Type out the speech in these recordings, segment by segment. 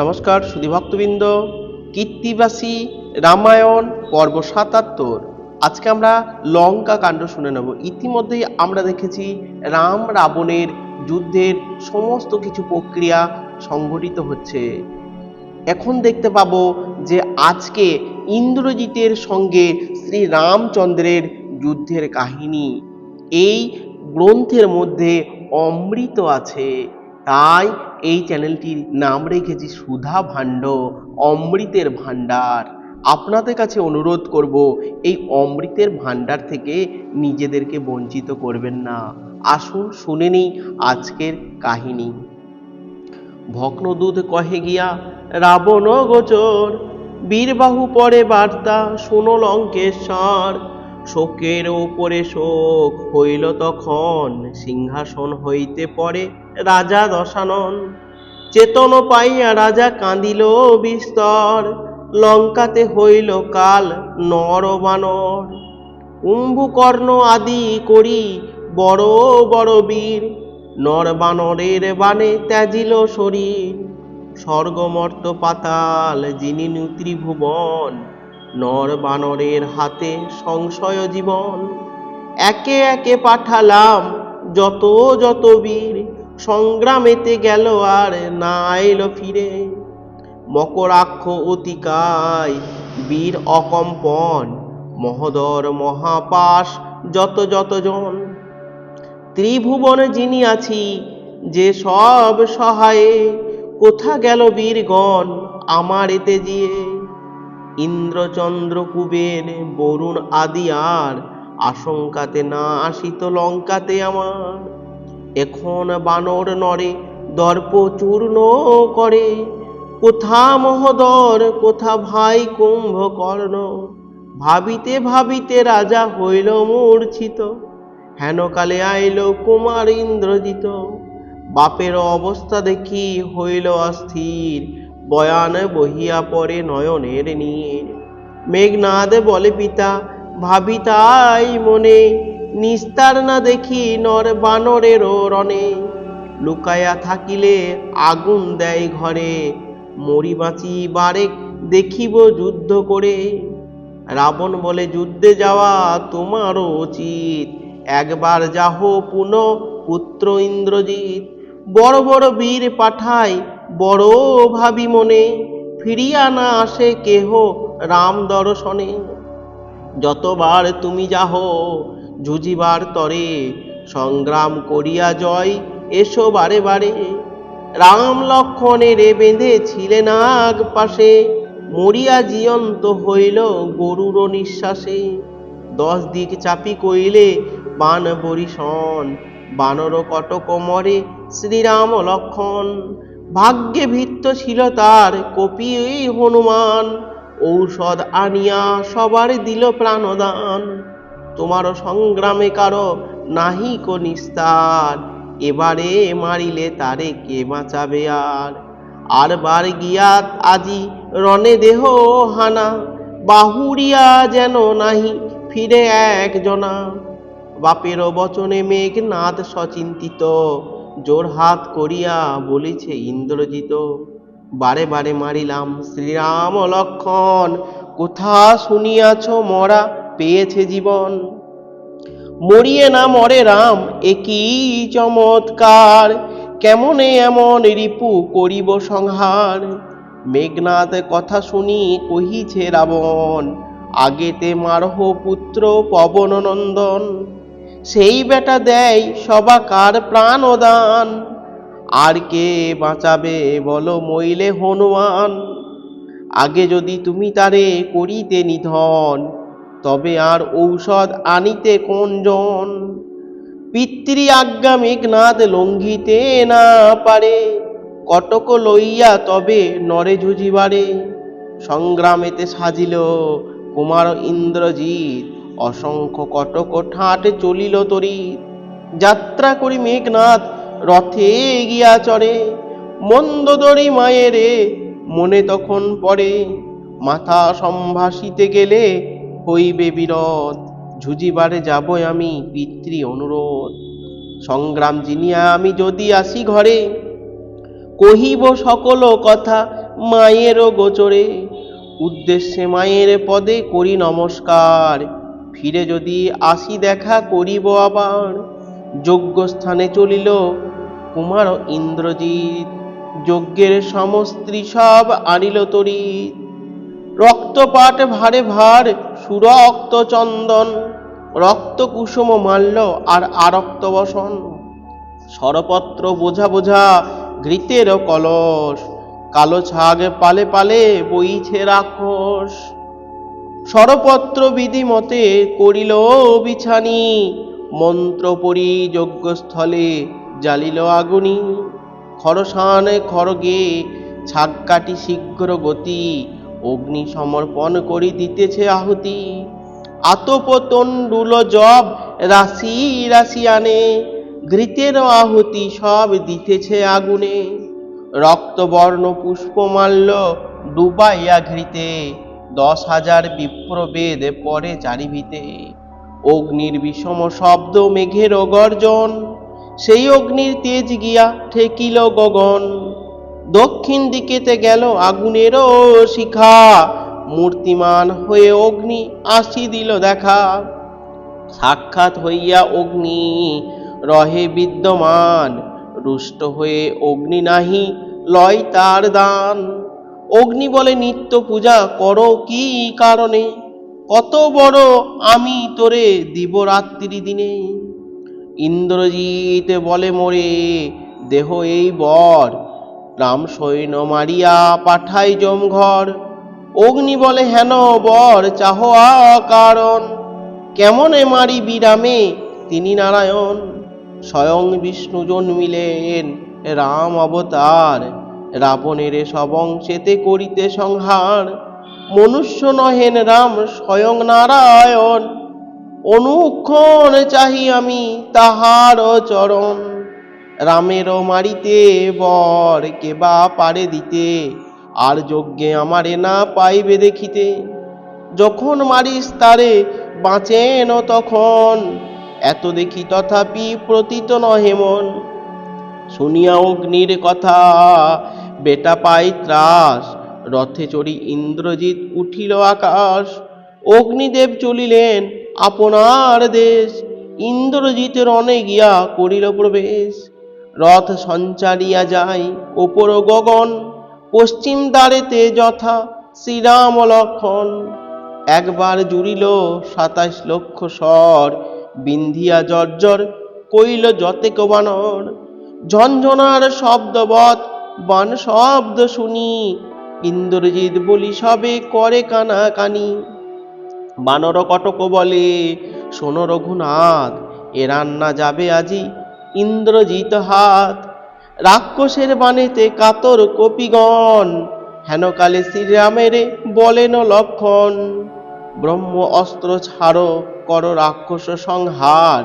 নমস্কার সুধীভক্তবৃন্দ, কীর্তিবাসী, রামায়ণ, পর্ব সাতাত্তর। আজকে আমরা লঙ্কা কাণ্ড শুনে নেব। ইতিমধ্যেই আমরা দেখেছি রাম রাবণের যুদ্ধের সমস্ত কিছু প্রক্রিয়া সংঘটিত হচ্ছে। এখন দেখতে পাবো যে আজকে ইন্দ্রজিতের সঙ্গে শ্রী রামচন্দ্রের যুদ্ধের কাহিনী। এই গ্রন্থের মধ্যে অমৃত আছে। তাই এই চ্যানেলটির নাম রেখেছি সুধা ভাণ্ড, অমৃতের ভাণ্ডার। আপনাদের কাছে অনুরোধ করব, এই অমৃতের ভাণ্ডার থেকে নিজেদেরকে বঞ্চিত করবেন না। আসুন, শুনে নিই আজকের কাহিনী। ভগ্নদূত কহে গিয়া, রাবণ গোচর, বীরবাহু পরে বার্তা, শুনো লঙ্কেশ্বর। শোকের ওপরে শোক হইল তখন, সিংহাসন হইতে পরে রাজা দশানন। চেতন পাইয়া রাজা কাঁদিল বিস্তর, লঙ্কাতে হইল কাল নর বানর। কুম্ভকর্ণ আদি করি বড় বড় বীর, নর বানরের বানে ত্যাজিল শরীর। স্বর্গমর্ত পাতাল, যিনি ত্রিভুবন নর বানরের হাতে সংশয় জীবন। একে একে পাঠালাম যত যত বীর। সংগ্রামেতে গেল আর না এলো ফিরে। মকরাক্ষ অতিকায় বীর অকম্পন, মহদর মহাপাশ যত যত জন। ত্রিভুবনে যিনি আছি, যে সব সহায়ে, কোথা গেল বীরগণ আমার এতে জিয়ে ইন্দ্রচন্দ্র কুবের বরুণ আদি আর আশঙ্কাতে না আসিত লঙ্কাতে আমার। এখন বানর নরে দর্প চূর্ণ করে। কোথা মহোদর, কোথা ভাই কুম্ভকর্ণ? ভাবিতে ভাবিতে রাজা হইল মূর্ছিত। হেনকালে আইল কুমার ইন্দ্রজিত। বাপের অবস্থা দেখি হইল অস্থির। বয়ান বহিয়া পড়ে নয়নের নিয়ে। মেঘনাদ বলে, পিতা, ভাবি তাই মনে, নিস্তার না দেখি নর বানরেরও রণে। লুকায়া থাকিলে আগুন দেয় ঘরে, মরি বাঁচি বারেক দেখিব যুদ্ধ করে। রাবণ বলে, যুদ্ধে যাওয়া তোমারও উচিত, একবার যাহ পুন পুত্র ইন্দ্রজিৎ। বড় বড় বীর পাঠায় বড় ভাবি মনে, ফিরিয়া না আসে কেহ রাম দর্শনে। যতবার তুমি যাহ জুজিবার তরে সংগ্রাম করিয়া জয়, এসো বারে বারে। রাম লক্ষণের বেঁধে ছিলেন আগ পাশে, মরিয়া জিয়ন্ত হইল গরুর নিঃশ্বাসে। দশ দিক চাপি কইলে বান বরিশন বানর কটক মরে, শ্রীরাম লক্ষণ। ভাগ্যে ভিত্ত ছিল তার কপি হনুমান। ঔষধ আনিয়া সবার দিল প্রাণদান। তোমার সংগ্রামে কারও নাহি কো নিস্তার। এবারে মারিলে তারে কে বাঁচাবে আর? আর বার গিয়া আজি রণে দেহ হানা। বাহুরিয়া যেন নাহি ফিরে একজনা বাপের বচনে মেঘনাথ সচিন্তিত। জোর হাত করিয়া বলিছে ইন্দ্রজিত বারে বারে মারিলাম। শ্রীরাম লক্ষণ, কোথা শুনিয়াছ মরা পেয়েছে জীবন। মরিয়ে না মরে রাম একই চমৎকার। কেমনে এমন রিপু করিব সংহার? মেঘনাথ কথা শুনি কহিছে রাবণ, আগেতে মারহ পুত্র পবন নন্দন সেই বেটা দেয় সবাকার প্রাণদান। আর কে বাঁচাবে বলো মইলে হনুমান। আগে যদি তুমি তারে করিতে নিধন, তবে আর ঔষধ আনিতে কোনজন পিতৃ আজ্ঞা মেঘনাথ লঙ্ঘিতে না পারে, কটক লইয়া তবে নরে ঝুঁজিবারে সংগ্রামেতে সাজিল কুমার ইন্দ্রজিৎ অসংখ্য কটক ঠাঁটে চলিল তরি। যাত্রা করি মেঘনাথ রথে গিয়া চড়ে। মন্দদরি মায়েরে মনে তখন পড়ে। মাথা সম্ভাসিতে গেলে হইবে বিরত ঝুঁজিবারে যাব আমি পিতৃ অনুরোধ। সংগ্রাম জিনিয়া আমি যদি আসি ঘরে, কহিব সকল কথা মায়েরও গোচরে। উদ্দেশ্যে মায়ের পদে করি নমস্কার ফিরে যদি আসি দেখা করিব আবার। যোগ্য স্থানে চলিল, কুমার ইন্দ্রজিৎ যজ্ঞের সমস্ত্রী সব আনিল তরি রক্তপাট ভারে ভার, সুরক্ত চন্দন রক্ত কুসুম মাল্য আর আরক্ত বসন। সরপত্র বোঝা বোঝা ঘৃতের কলস, কালো ছাগ পালে পালে বইছে রাক্ষস। সরপত্র বিধি মতে করিল বিছানি। মন্ত্র পরি যজ্ঞস্থলে জ্বালিল আগুনি। খরসান খড়গে ছাগ কাটি শীঘ্র গতি। অগ্নি সমর্পণ করি দিতেছে আহুতি। আতপতণ্ডুল জব রাশি রাশি আনে। ঘৃতের আহুতি সব দিতেছে আগুনে। রক্তবর্ণ পুষ্পমাল্য ডুবাইয়া ঘৃতে। দশ হাজার বিপ্রবেদ পরে চারিভিতে। অগ্নির বিষম শব্দ, মেঘের গর্জন, সেই অগ্নির তেজ গিয়া ঠেকিল গগন। দক্ষিণ দিকেতে গেল আগুনেরও শিখা, মূর্তিমান হয়ে অগ্নি আসি দিল দেখা। সাক্ষাৎ হইয়া অগ্নি রহে বিদ্যমান, রুষ্ট হয়ে অগ্নি নাহি লয় তার দান। অগ্নি বলে নিত্য পূজা করো কি কারণে? কত বড় আমি তোরে দিব রাত্রি দিনে। ইন্দ্রজিৎ বলে, মোরে, দেহ এই বর। রাম সৈন্য মারিয়া পাঠাই জমঘর অগ্নি বলে, হেন বর, চাহ কারণ কেমনে মারি বিরামে তিনি নারায়ণ। স্বয়ং বিষ্ণু জন্মিলেন রাম অবতার। রাবণের সব অংশেতে করিতে সংহার। মনুষ্য নহেন রাম, স্বয়ং নারায়ণ। অনুক্ষণ চাহি আমি তাহার চরণ। রামেরও মারিতে বর, কে বা পারে দিতে। আর যজ্ঞে আমারে না পাইবে দেখিতে। যখন মারিস তারে, বাঁচেন তখন। এত দেখি তথাপি প্রতীত নহে মন। শুনিয়া অগ্নির কথা বেটা পাই ত্রাস। রথে চড়ি ইন্দ্রজিৎ উঠিল আকাশ। অগ্নিদেব চলিলেন আপনার দেশ। ইন্দ্রজিতের রণে গিয়া করিল প্রবেশ। রথ সঞ্চারিয়া যায় ওপর গগন। পশ্চিম দ্বারেতে যথা শ্রীরাম লক্ষণ। একবার জুড়িল সাতাশ লক্ষ স্বর। বিন্ধিয়া জর্জর কইল যতেক বানর ঝনঝনার শব্দবৎ বান শব্দ শুনি। ইন্দ্রজিৎ বলি, সবে করে কানা কানি বানর কটক বলে, শোনো রঘুনাথ, এ রান্না যাবে আজি ইন্দ্রজিৎ হাত। রাক্ষসের বাণীতে কাতর কপিগণ হেনকালে শ্রীরামের বলেন লক্ষণ। ব্রহ্ম অস্ত্র ছাড়ো, কর রাক্ষস সংহার।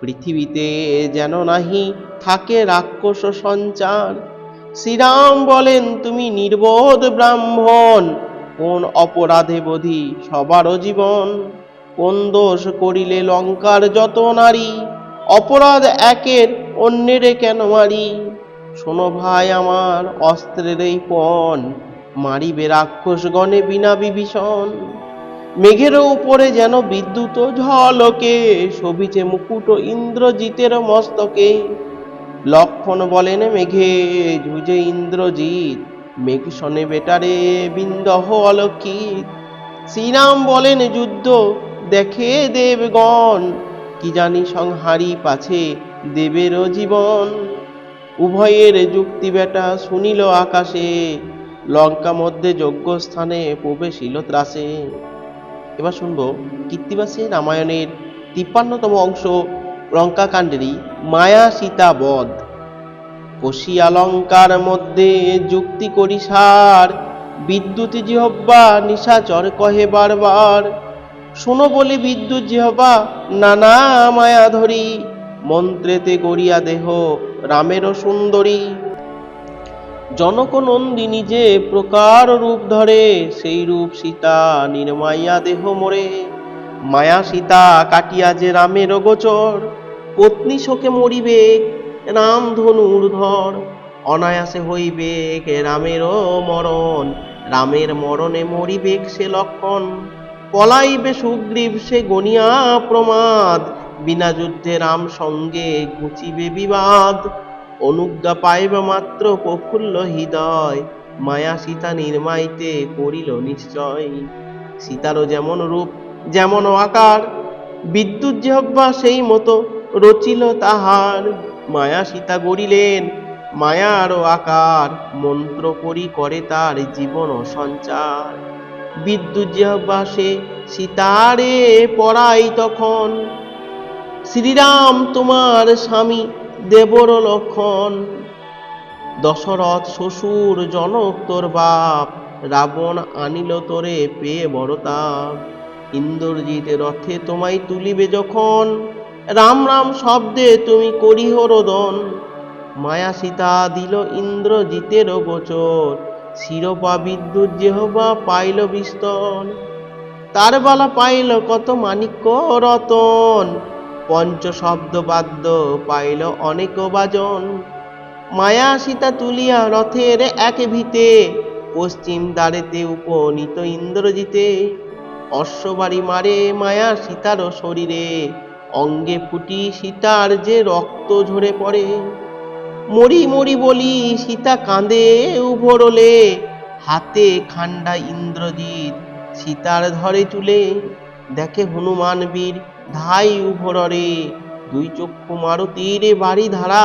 পৃথিবীতে যেন নাহি থাকে রাক্ষস সঞ্চার। শ্রীরাম বলেন, তুমি নির্বোধ ব্রাহ্মণ। কোন অপরাধে বোধি সবারও জীবন? কোন দোষ করিলে লঙ্কার যত নারী? অপরাধ একের অন্যেরে কেন মারি? শোনো ভাই আমার, অস্ত্রের এই পণ। মারিবে রাক্ষস গণে বিনা বিভীষণ। মেঘের উপরে যেন বিদ্যুৎ ঝলকে, শোভিছে মুকুট ইন্দ্রজিতের মস্তকে। লক্ষণ বলেন মেঘে, ঝুজে ইন্দ্রজিৎ, মেঘ শনে বেটারে বিন্দহ অলক্ষিত শ্রীরাম বলেন যুদ্ধ, দেখে দেবগণ, কি জানি সংহারি পাছে দেবেরও জীবন। উভয়ের যুক্তি বেটা শুনিল আকাশে, লঙ্কা মধ্যে যজ্ঞ স্থানে প্রবেশিল ত্রাসে। এবার শুনব কীর্তিবাসী রামায়ণের তিপ্পান্নতম অংশ লঙ্কাকাণ্ডেরই মায়া সীতা বধ। কষিয়ালঙ্কার মধ্যে যুক্তি করি সার, বিদ্যুৎ জিহব্বা নিশাচর কহে বারবার। শোনো বলি বিদ্যুৎ জিহবা, নানা মায়া ধরি, মন্ত্রেতে গড়িয়া দেহ রামেরও সুন্দরী। জনক নন্দিনী যে প্রকার রূপ ধরে, সেই রূপ সীতা নির্মাইয়া দেহ মোরে। মায়া সীতা কাটিয়া যে রামের গোচর পত্নী শোকে মরিবে, রাম ধনুর ধর। অনায়াসে হইবে রামেরও মরণ, রামের মরণে মরিবেক সে লক্ষণ। পলাইবে সুগ্রীব সে গনিয়া প্রমাদ, বিনা যুদ্ধে রাম সঙ্গে ঘুচিবে বিবাদ। অনুজ্ঞা পাইবে মাত্র প্রফুল্ল হৃদয়, মায়া সীতা নির্মাইতে করিল নিশ্চয়। সীতারও যেমন রূপ, যেমন আকার, বিদ্যুৎ যেহ্বা সেই মতো। রচিল তাহার। মায়া সীতা গড়িলেন মায়ারও আকার। মন্ত্র করি করে তার জীবন সঞ্চার। বিদ্যুৎ যেহ্বা সে সীতারে পড়াই তখন। শ্রীরাম তোমার স্বামী দেবর লক্ষণ। দশরথ শ্বশুর জনক তোর বাপ, রাবণ আনিল তোরে পেয়ে বড় তাপ। ইন্দ্রজিৎ রথে তোমায় তুলিবে যখন। রাম রাম শব্দে তুমি করিহ রোদন মায়া সীতা দিল ইন্দ্রজিতের গোচর। শিরোপা বিদ্যুৎ যেহবা পাইল বিস্তর তার বালা পাইল কত মানিক্য রতন। পঞ্চ শব্দ বাদ্য পাইল অনেক বাজন। মায়া সীতা তুলিয়া রথের এক ভিতে, পশ্চিম দ্বারেতে উপনীত ইন্দ্রজিতে। অশ্ববাড়ি মারে মায়া সীতার শরীরে। অঙ্গে ফুটি সীতার যে রক্ত ঝরে পড়ে। মরি মরি বলি সীতা কাঁদে উভরলে, হাতে খান্ডা ইন্দ্রজিৎ সীতার ধরে চুলে। দেখে হনুমান বীর ধাই উভররে, দুই চক্ষু মারুতির বাড়ি ধারা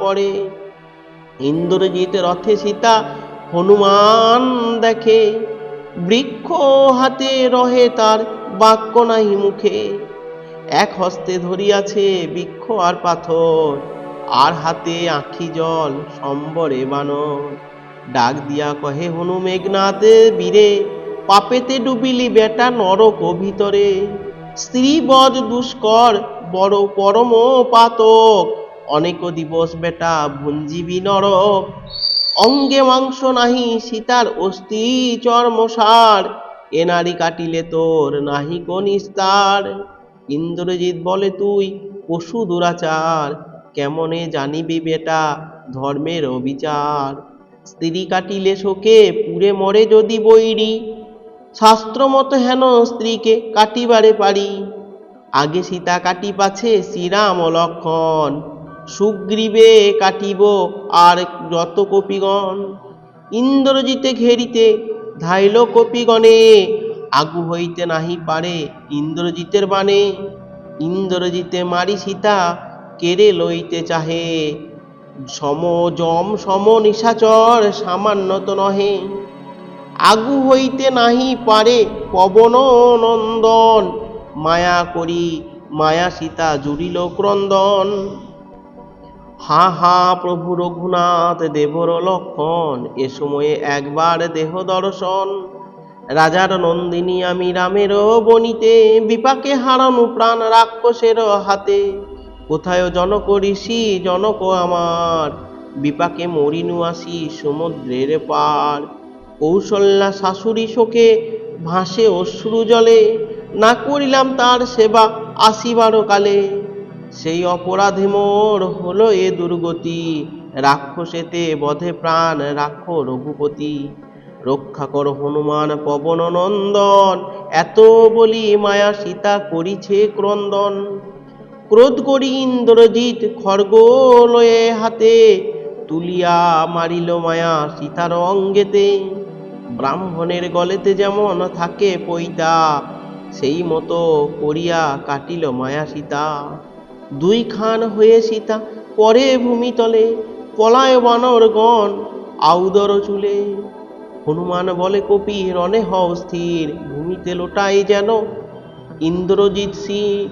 পড়ে। ইন্দ্রজিৎ রথে সীতা হনুমান দেখে, বৃক্ষ হাতে রহে তার বাক্য নাহি মুখে। এক হস্তে ধরিয়াছে বৃক্ষ আর পাথর, আর হাতে আঁখি জল সম্বরে বানর। ডাক দিয়া কহে, হনু মেঘনাথে, বীরে, পাপেতে ডুবিলি বেটা নরক ভিতরে স্ত্রী বধ দুষ্কর, বড় পরম পাতক। অনেক দিবস বেটা ভুঞ্জিবি নরক। অঙ্গে মাংস নাহি সীতার অস্থি চর্মসার। এ নারী কাটিলে তোর নাহি কোন নিস্তার ইন্দ্রজিৎ বলে, তুই পশু দুরাচার, কেমনে জানিবি বেটা ধর্মের অবিচার? স্ত্রী কাটিলে শোকে, পুরে মরে যদি বৈরি। শাস্ত্র মতো হেন স্ত্রীকে কাটিবারে পারি। আগে সীতা কাটি পাছে শ্রীরাম লক্ষণ সুগ্রীবে কাটিব আর যত কপিগণ ইন্দ্রজিতে ঘেরিতে ধাইল কপিগণে আগু হইতে নাহি পারে ইন্দ্রজিতের বাণে। ইন্দ্রজিতে মারি সীতা, কেড়ে লইতে চাহে। সম জম সম নিশাচর সামান্যত নহে। আগু হইতে নাহি পারে পবন নন্দন। মায়া করি, মায়া সীতা জুড়িল ক্রন্দন। হা হা, প্রভু রঘুনাথ, দেবর লক্ষণ, এ সময়ে একবার দেহ দর্শন। রাজার নন্দিনী আমি রামের বনিতে বিপাকে হারানো প্রাণ রাক্ষসের হাতে। কোথায় জনক ঋষি, জনক আমার? বিপাকে মরিনু আসি সমুদ্রের পার। কৌশল্যা শাশুড়ি শোকে ভাসে অশ্রু জলে। না করিলাম তার সেবা আসিবার কালে। সেই অপরাধে মোর হলো এ দুর্গতি। রাক্ষসেতে বধে প্রাণ রাখ রঘুপতি। রক্ষা কর হনুমান পবন নন্দন। এত বলি মায়া সীতা করিছে ক্রন্দন। ক্রোধ করি ইন্দ্রজিৎ খড়গ লয়ে হাতে, তুলিয়া মারিল মায়া সীতার অঙ্গেতে। ব্রাহ্মণের গলেতে যেমন থাকে পৈতা, সেই মতো করিয়া কাটিল মায়া সীতা। দুই খান হয়ে সীতা পরে ভূমিতলে পলায় বানরগণ আউদর চুলে। হনুমান বলে কপি রণে হও স্থির ভূমিতে লোটাই যেন ইন্দ্রজিৎ শির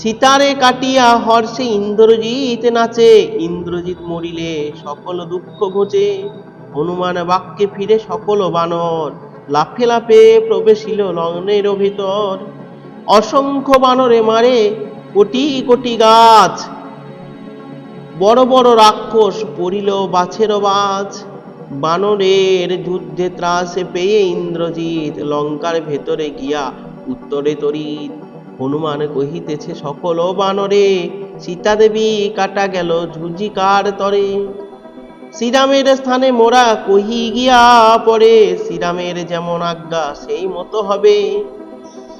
সীতারে কাটিয়া হর্ষে ইন্দ্রজিৎ নাচে, ইন্দ্রজিৎ মরিলে সকল দুঃখ ঘোচে। হনুমান বাক্যে ফিরে সকল বানর, লাফে লাফে প্রবেশিল লগ্নের ভিতর। অসংখ্য বানরে মারে কোটি কোটি গাছ, বড় বড় রাক্ষস পড়িল বাছের বাজ। বানরের যুদ্ধে ত্রাস পেয়ে ইন্দ্রজিৎ লঙ্কার ভেতরে গিয়া উত্তরে তরিত হনুমান কহিতেছে, সকল বানরে সীতা দেবী কাটা গেল ঝুঁঝিকার তরে। শ্রীরামের স্থানে মোরা কহি গিয়া পরে শ্রীরামের যেমন আজ্ঞা সেই মতো হবে।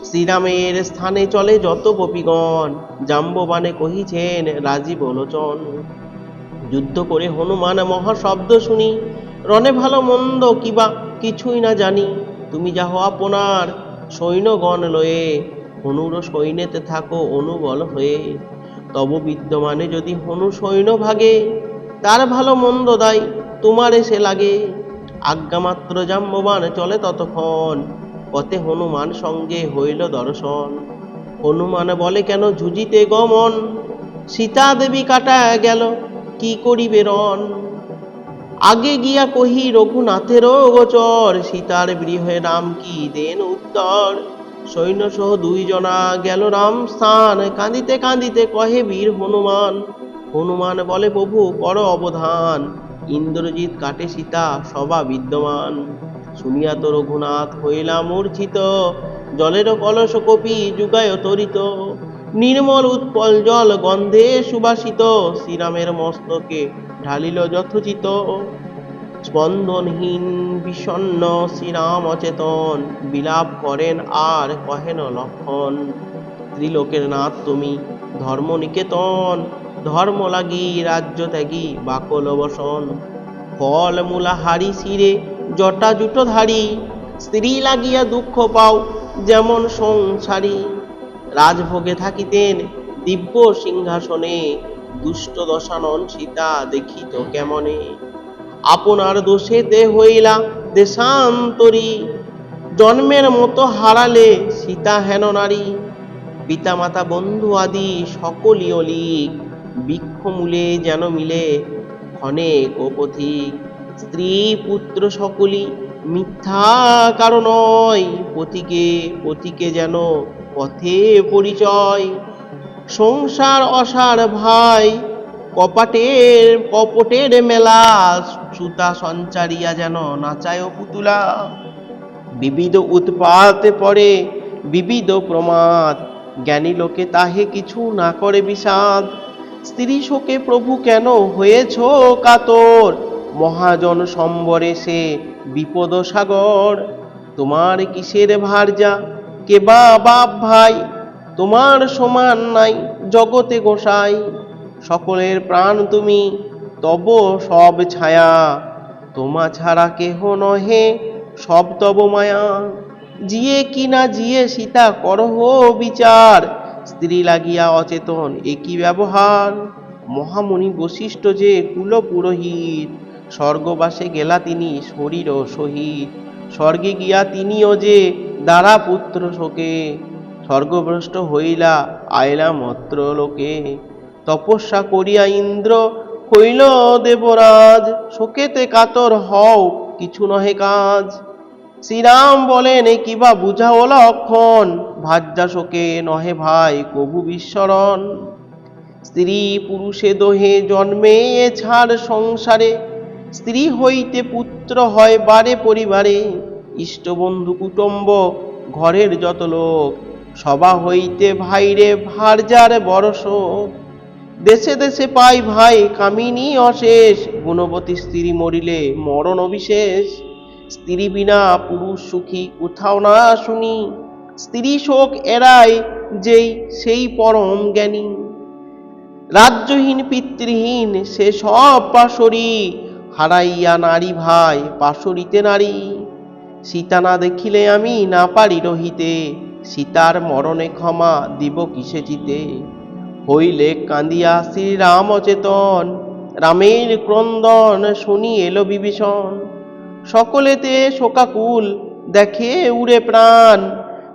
শ্রীরামের স্থানে চলে যত গোপীগণ জাম্ববানে কহিছেন, রাজীব, লোচন। যুদ্ধ করে হনুমান মহাশব্দ শুনি রণে ভালো মন্দ কিবা কিছুই না জানি। তুমি যাহ আপনার সৈন্যগণ লয়ে, হনুর সৈন্যতে থাকো অনুবল হয়ে। তব বিদ্যমানে যদি হনু সৈন্য ভাগে, তার ভালো মন্দ দায় তোমার এসে লাগে। আজ্ঞামাত্র জাম্ববান চলে ততক্ষণ, পথে হনুমান সঙ্গে হইল দর্শন। হনুমান বলে, কেন ঝুজিতে গমন? সীতা দেবী কাটা গেল, কি করিবে রণ? আগে গিয়া কহি, রঘুনাথেরও গোচর, সীতার গৃহে রাম কি দেন উত্তর? সৈন্য সহ দুই জনা গেল রাম স্থান। কাঁদিতে কাঁদিতে কহে বীর হনুমান হনুমান বলে, প্রভু, কর অবধান। ইন্দ্রজিৎ কাটে সীতা, সবা বিদ্যমান। শুনিয়া তো রঘুনাথ হইলা মূর্ছিত। জলের কলস কপি যুগায় তরিত। নির্মল উৎপল জল গন্ধে সুবাসিত। শ্রীরামের মস্তকে ঢালিল যথোচিত। স্পন্দনহীন বিষণ্ণ শ্রীরাম অচেতন বিলাপ করেন আর কহেন লক্ষণ, ত্রিলোকের নাথ তুমি ধর্ম নিকেতন ধর্ম লাগি রাজ্য ত্যাগী বাকল বসন, ফল মূলা হারি শিরে জটা জুটো ধারি, স্ত্রী লাগিয়া দুঃখ পাও যেমন সংসারী। রাজভোগে থাকিতেন দিব্য সিংহাসনে দুষ্ট দশানন সীতা দেখিত কেমনে? আপনার দোষে দোষেতে হইলা দেশান্তরী। জন্মের মতো হারালে সীতা হেন নারী। পিতামাতা বন্ধু আদি সকলই অলিক বৃক্ষমূলে যেন মিলে ক্ষণেক ও পথিক স্ত্রী পুত্র সকলই মিথ্যা কারণ নয় পথিকে পথিকে যেন পথে পরিচয়। সংসার অসার ভাই, কপাটের কপটের মেলা, সুতা সঞ্চারিয়া যেন নাচায় পুতুলা। বিবিধ উৎপাতে পড়ে, বিবিধ প্রমাদ, জ্ঞানী লোকে তাহে কিছু না করে বিষাদ। স্ত্রী শোকে প্রভু কেন হয়েছ কাতর? মহাজন সম্বরে সে বিপদ সাগর। তোমার কিসের ভারজা কে বা বাপ ভাই? তোমার সমান নাই জগতে গোসাই। সকলের প্রাণ তুমি, তব সব ছায়া। তোমা ছাড়া কেহ নহে, সব তব মায়া। জিয়ে কিনা জিয়ে সীতা করহ বিচার। স্ত্রী লাগিয়া অচেতন একই ব্যবহার। মহামণি বশিষ্ঠ যে কুল পুরোহিত, স্বর্গবাসে গেলা তিনি শরীর ও সহিত। স্বর্গে গিয়া তিনিও যে দ্বারা পুত্র শোকে। স্বর্গভ্রষ্ট হইলা আইলা মত্র লোকে তপস্যা করিয়া ইন্দ্র হইল দেবরাজ, শোকেতে কাতর হও, কিছু নহে কাজ। শ্রীরাম বলেন, এ কিবা বুঝাও লক্ষণ? ভাজ্যা শোকে নহে ভাই, কবু বিস্মরণ। স্ত্রী পুরুষে দোহে জন্মে, এ ছাড় সংসারে। স্ত্রী হইতে পুত্র হয় বারে পরিবারে। ইষ্টবন্ধু কুটুম্ব, ঘরের যত লোক সভা হইতে ভাইরে ভারজার শোক দেশে দেশে পাই ভাই কামিনী অশেষ। গুণবতী স্ত্রী মরিলে মরণ অবিশেষ। স্ত্রী বিনা পুরুষ সুখী কোথাও না শুনি। স্ত্রী শোক এড়ায় যেই সেই পরম জ্ঞানী। রাজ্যহীন, পিতৃহীন সে সব পাশরি। হারাইয়া নারী ভাই পাশরিতে নারী। সীতা না দেখিলে আমি না পারি রহিতে। সীতার মরণে ক্ষমা দিব কিসে চিতে হইলে কাঁদিয়া শ্রীরাম অচেতন, রামের ক্রন্দন শুনি এলো বিভীষণ। সকলেতে শোকাকুল, দেখে উড়ে প্রাণ।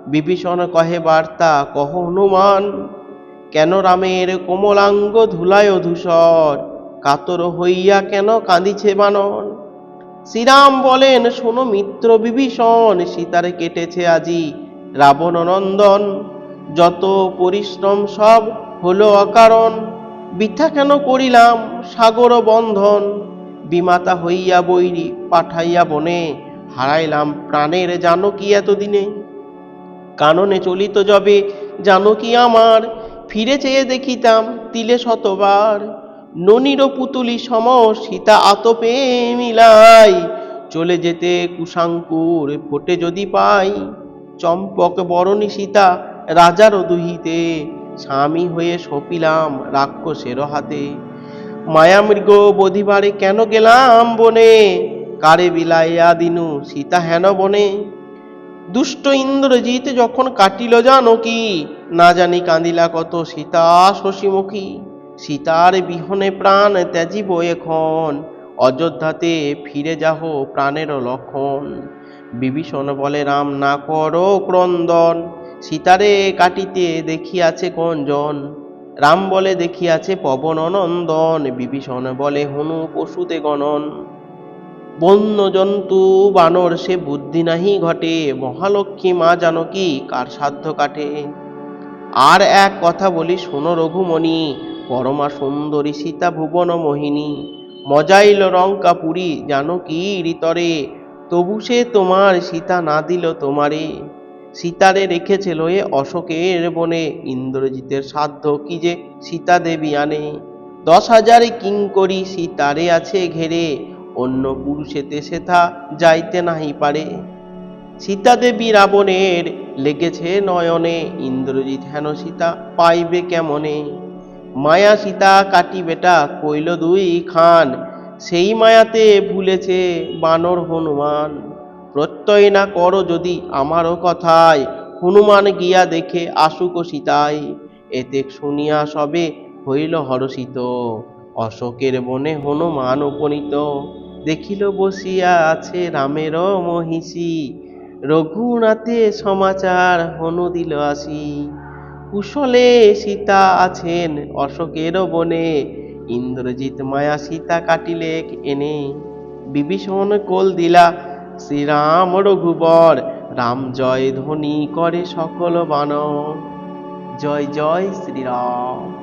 বিভীষণ কহে বার্তা, কহ হনুমান, কেন রামের কোমলাঙ্গ ধুলায় ধূসর কাতর হইয়া কেন কাঁদিছে বানর শ্রীরাম বলেন, শোনো মিত্র বিভীষণ, সীতারে কেটেছে আজি। রাবণ নন্দন যত পরিশ্রম সব হলো অকারণ। বৃথা কেন করিলাম সাগর বন্ধন? বিমাতা হইয়া বৈরি পাঠাইয়া বনে, হারাইলাম প্রাণের জানো কি এতদিনে। কাননে চলিত যবে জানো কি আমার ফিরে চেয়ে দেখিতাম তিলে শতবার। ননির পুতুলি সম সীতা আতপে মিলাই, চলে যেতে কুশাঙ্কুর ফোটে যদি পাই। চম্পক বরণী সীতা রাজার দুহিতে। স্বামী হয়ে সপিলাম রাক্ষসের হাতে। মায়ামৃগ বধিবারে কেন গেলাম বনে? কারে বিলাইয়া দিনু সীতা হেন বনে? দুষ্ট ইন্দ্রজিৎ যখন কাটিল জানো কি? না জানি কাঁদিলা কত সীতা শশীমুখী। সীতার বিহনে প্রাণ ত্যাজিব এখন। অযোধ্যাতে ফিরে যাহ প্রাণের লক্ষণ। বিভীষণ বলে, রাম না করো ক্রন্দন, সীতারে কাটিতে দেখিয়াছে কঞ্জন। রাম বলে, দেখিয়াছে পবন নন্দন। বিভীষণ বলে, হনু পশুতে গণন। বন্য জন্তু বানর, সে বুদ্ধি নাহি ঘটে। মহালক্ষ্মী মা জানকী, কার সাধ্য কাটে? আর এক কথা বলি, শোনো রঘুমণি, পরমা সুন্দরী সীতা ভুবন মোহিনী, মজাইল রঙ্কা পুরী জানকী ঋতরে তবু সে তোমার সীতা না দিল তোমারে সীতারে রেখেছে লয়ে অশোকের বনে। ইন্দ্রজিতের সাধ্য কি যে সীতা দেবী আনে। দশ হাজার কিঙ্করি সীতারে আছে ঘেরে। অন্য পুরুষেতে সেথা যাইতে নাহি পারে। সীতা দেবী রাবণের লেগেছে নয়নে। ইন্দ্রজিৎ হেন সীতা পাইবে কেমনে? মায়া সীতা কাটি বেটা, কইল দুই খান। সেই মায়াতে ভুলেছে বানর হনুমান। প্রত্যয় না করো যদি আমারও কথায়, হনুমান গিয়া দেখে আসুক সীতাই এতে শুনিয়া সবে হইল হরষিত। অশোকের বনে হনুমান উপনীত। দেখিল বসিয়া আছে রামের মহিষী। রঘুনাথে সমাচার হনু দিল আসি। কুশলে সীতা আছেন অশোকের বনে। ইন্দ্রজিৎ মায়া সীতা কাটিলে এনে, বিভীষণ কোল দিলা, শ্রীরাম রঘুবর, রাম জয় ধ্বনি করে সকল বান জয় জয়, শ্রীরাম।